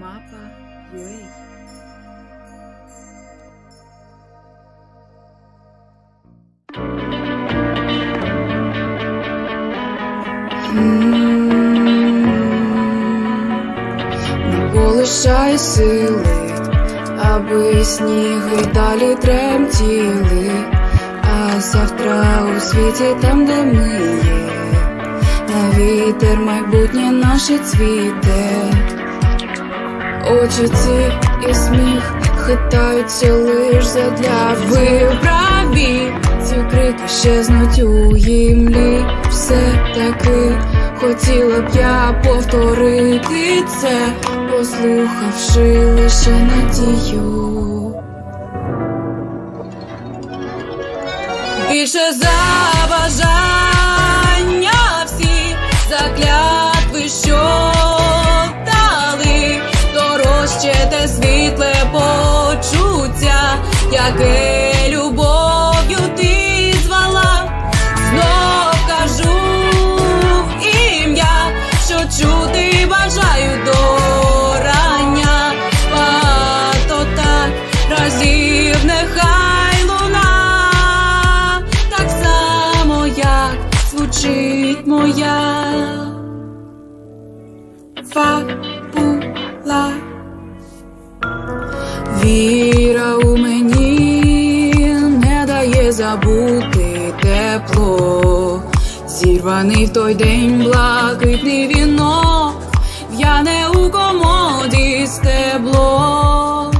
Мапа UA Небо лишає сили, аби сніги далі тремтіли, а завтра у світі там, де ми є, на вітер майбутнє наше цвіте, очі ці і сміх хитаються лиш задля виправі. Ці крики щезнуть у гімлі, все таки хотіла б я повторити це, послухавши лише надію. Більше за яке любов'ю ти звала, знов кажу ім'я, що чути бажаю до рання, багато так разів нехай луна, так само, як звучить моя. Фабула. Тепло, зірваний в той день блакитний вінок, в'яне у комоді стебло,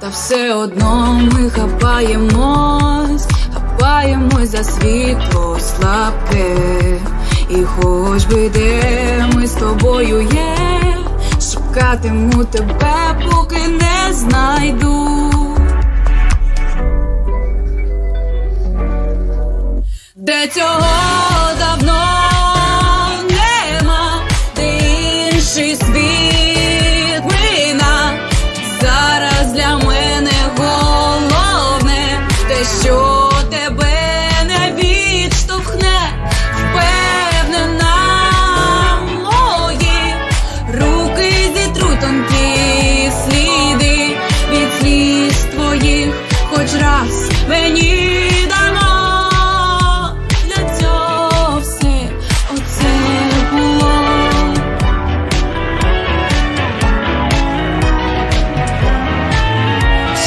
та все одно ми хапаємось, хапаємось за світло слабке, і хоч би де ми з тобою є. Шукатиму тебе, поки не знайду. Де цього давно нема, де інший. Зараз для мене головне те, що тебе не відштовхне, впевнена мої руки зітруть тонкі сліди від сліз твоїх, хоч раз мені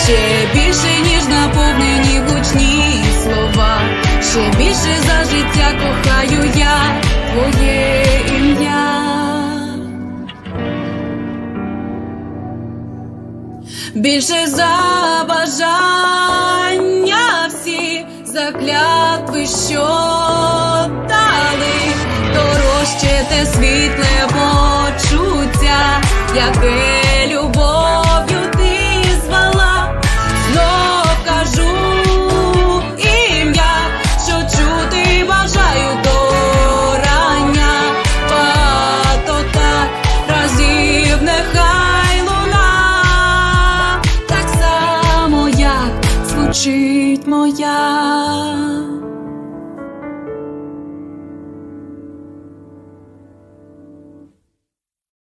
Ще більше, ніж наповнені гучні слова, ще більше за життя кохаю я. Твоє ім'я. Більше за бажання всі заклятви, що дали, дорожче те світле почуття, яке так